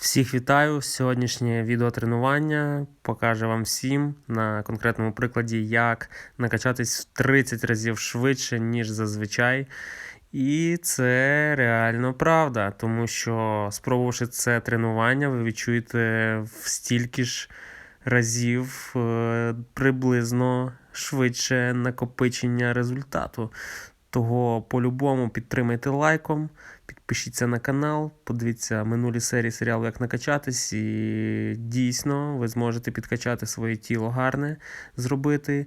Всіх вітаю! Сьогоднішнє відеотренування покаже вам всім на конкретному прикладі, як накачатись в 30 разів швидше, ніж зазвичай. І це реально правда, тому що спробувавши це тренування, ви відчуєте в стільки ж разів е, приблизно швидше накопичення результату. Того по-любому підтримайте лайком, підпишіться на канал, подивіться минулі серії серіалу Як накачатись, і дійсно ви зможете підкачати своє тіло гарне, зробити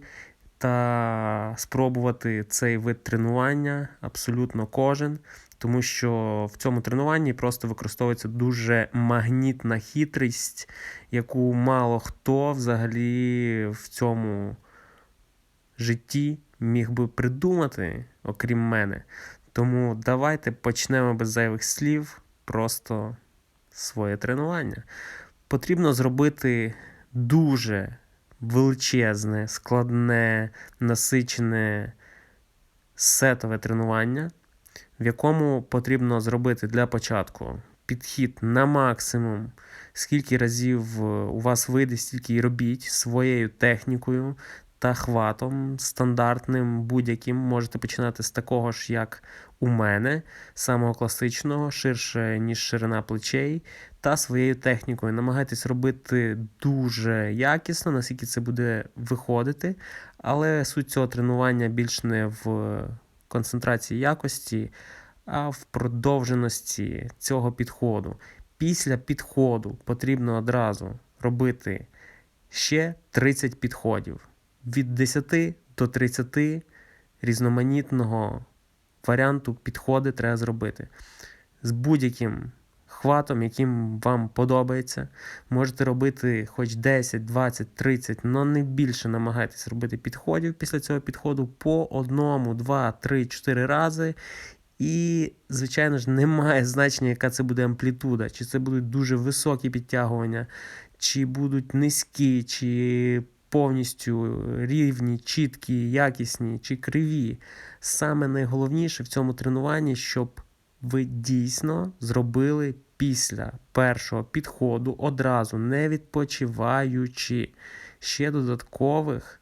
та спробувати цей вид тренування абсолютно кожен. Тому що в цьому тренуванні просто використовується дуже магнітна хитрість, яку мало хто взагалі в цьому житті міг би придумати, окрім мене. Тому давайте почнемо без зайвих слів, просто своє тренування. Потрібно зробити дуже величезне, складне, насичене сетове тренування, в якому потрібно зробити для початку підхід на максимум. Скільки разів у вас вийде, стільки і робіть своєю технікою та хватом стандартним будь-яким. Можете починати з такого ж, як у мене, самого класичного, ширше, ніж ширина плечей, та своєю технікою. Намагайтесь робити дуже якісно, наскільки це буде виходити. Але суть цього тренування більш не в концентрації якості, а в продовженості цього підходу. Після підходу потрібно одразу робити ще 30 підходів від 10 до 30 різноманітного варіанту підходи треба зробити. З будь-яким хватом, яким вам подобається. Можете робити хоч 10, 20, 30, але не більше намагайтесь робити підходів після цього підходу по одному, два, три, чотири рази. І, звичайно ж, немає значення, яка це буде амплітуда, чи це будуть дуже високі підтягування, чи будуть низькі, чи повністю рівні, чіткі, якісні чи криві. Саме найголовніше в цьому тренуванні, щоб ви дійсно зробили після першого підходу одразу, не відпочиваючи ще додаткових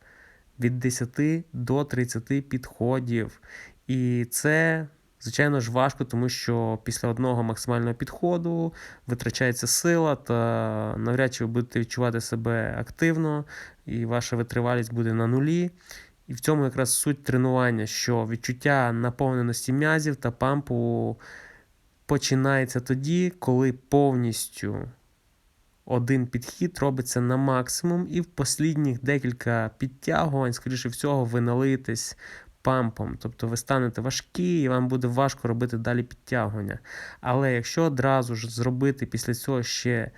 від 10 до 30 підходів. І це Звичайно ж, важко, тому що після одного максимального підходу витрачається сила, та навряд чи ви будете відчувати себе активно, і ваша витривалість буде на нулі. І в цьому якраз суть тренування, що відчуття наповненості м'язів та пампу починається тоді, коли повністю один підхід робиться на максимум, і в послідніх декілька підтягувань, скоріше всього, ви налиєтесь пампом. Тобто ви станете важкі і вам буде важко робити далі підтягування. Але якщо одразу ж зробити після цього ще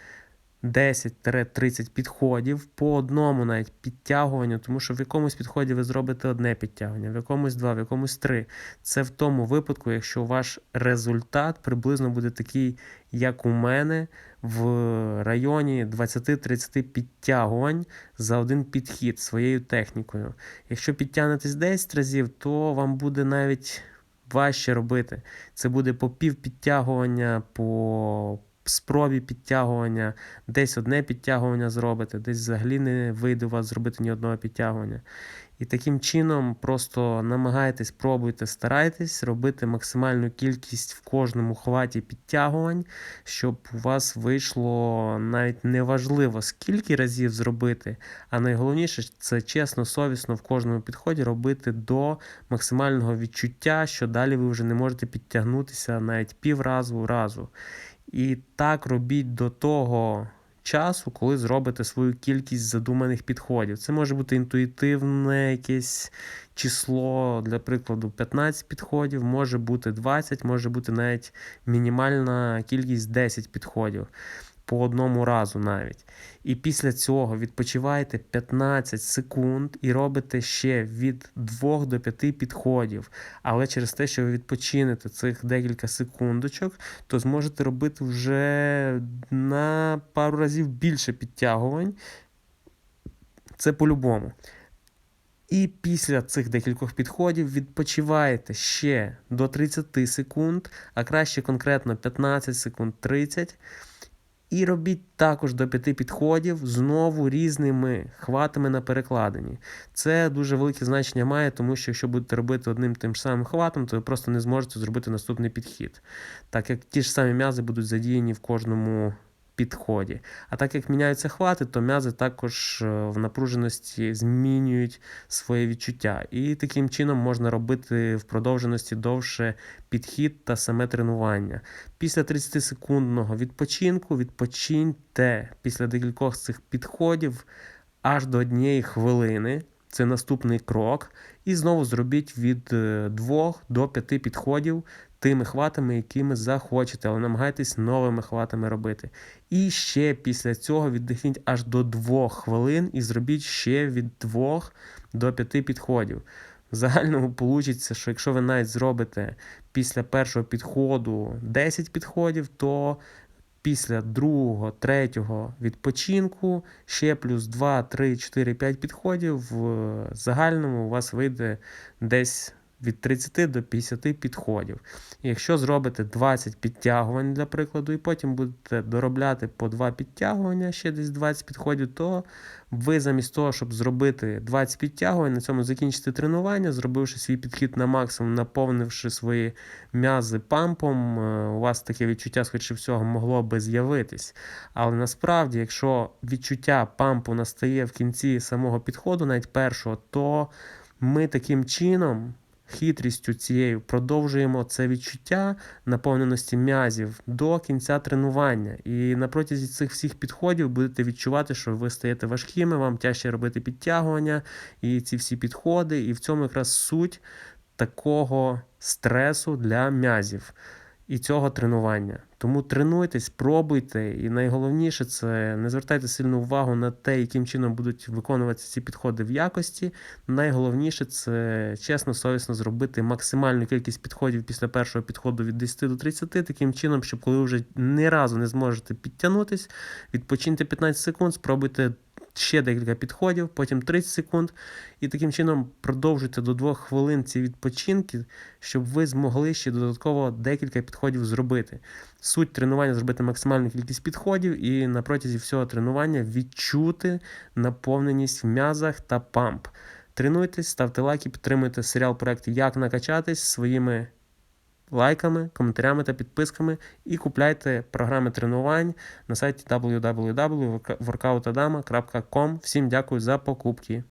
10-30 підходів по одному навіть підтягуванню, тому що в якомусь підході ви зробите одне підтягування, в якомусь два, в якомусь три. Це в тому випадку, якщо ваш результат приблизно буде такий, як у мене, в районі 20-30 підтягувань за один підхід своєю технікою. Якщо підтягнетесь 10 разів, то вам буде навіть важче робити. Це буде по пів підтягування, по спробі підтягування, десь одне підтягування зробите, десь взагалі не вийде у вас зробити ні одного підтягування. І таким чином просто намагайтесь, пробуйте, старайтесь робити максимальну кількість в кожному хваті підтягувань, щоб у вас вийшло навіть неважливо, скільки разів зробити. А найголовніше це чесно, совісно в кожному підході робити до максимального відчуття, що далі ви вже не можете підтягнутися навіть півразу разу. І так робіть до того часу, коли зробите свою кількість задуманих підходів. Це може бути інтуїтивне якесь число, для прикладу, 15 підходів, може бути 20, може бути навіть мінімальна кількість 10 підходів по одному разу навіть. І після цього відпочиваєте 15 секунд і робите ще від 2 до 5 підходів. Але через те, що ви відпочинете цих декілька секундочок, то зможете робити вже на пару разів більше підтягувань. Це по-любому. І після цих декількох підходів відпочиваєте ще до 30 секунд, а краще конкретно 15 секунд 30. І робіть також до п'яти підходів знову різними хватами на перекладині. Це дуже велике значення має, тому що якщо будете робити одним тим самим хватом, то ви просто не зможете зробити наступний підхід. Так як ті ж самі м'язи будуть задіяні в кожному підході. А так як міняються хвати, то м'язи також е, в напруженості змінюють своє відчуття. І таким чином можна робити в продовженості довше підхід та саме тренування. Після 30-секундного відпочинку відпочиньте після декількох цих підходів аж до однієї хвилини. Це наступний крок. І знову зробіть від 2 до 5 підходів тими хватами, якими захочете, але намагайтесь новими хватами робити. І ще після цього віддихніть аж до 2 хвилин і зробіть ще від 2 до 5 підходів. В загальному вийде, що якщо ви навіть зробите після першого підходу 10 підходів, то після другого, третього відпочинку ще плюс 2, 3, 4, 5 підходів в загальному у вас вийде десь від 30 до 50 підходів. І якщо зробите 20 підтягувань, для прикладу, і потім будете доробляти по 2 підтягування, ще десь 20 підходів, то ви замість того, щоб зробити 20 підтягувань, на цьому закінчите тренування, зробивши свій підхід на максимум, наповнивши свої м'язи пампом, е, у вас таке відчуття, скоріше всього, могло би з'явитись. Але насправді, якщо відчуття пампу настає в кінці самого підходу, навіть першого, то ми таким чином хитрістю цією продовжуємо це відчуття наповненості м'язів до кінця тренування. І на протязі цих всіх підходів будете відчувати, що ви стаєте важкими, вам тяжче робити підтягування і ці всі підходи. І в цьому якраз суть такого стресу для м'язів і цього тренування. Тому тренуйтесь, пробуйте, і найголовніше це не звертайте сильну увагу на те, яким чином будуть виконуватися ці підходи в якості. Найголовніше це чесно, совісно зробити максимальну кількість підходів після першого підходу від 10 до 30, таким чином, щоб коли ви вже ні разу не зможете підтягнутись, відпочиньте 15 секунд, спробуйте ще декілька підходів, потім 30 секунд. І таким чином продовжуйте до 2 хвилин ці відпочинки, щоб ви змогли ще додатково декілька підходів зробити. Суть тренування зробити максимальну кількість підходів і на протязі всього тренування відчути наповненість в м'язах та памп. Тренуйтесь, ставте лайки, підтримуйте серіал проект Як накачатись своїми лайками, коментарями та підписками і купляйте програми тренувань на сайті www.workoutadama.com. Всім дякую за покупки.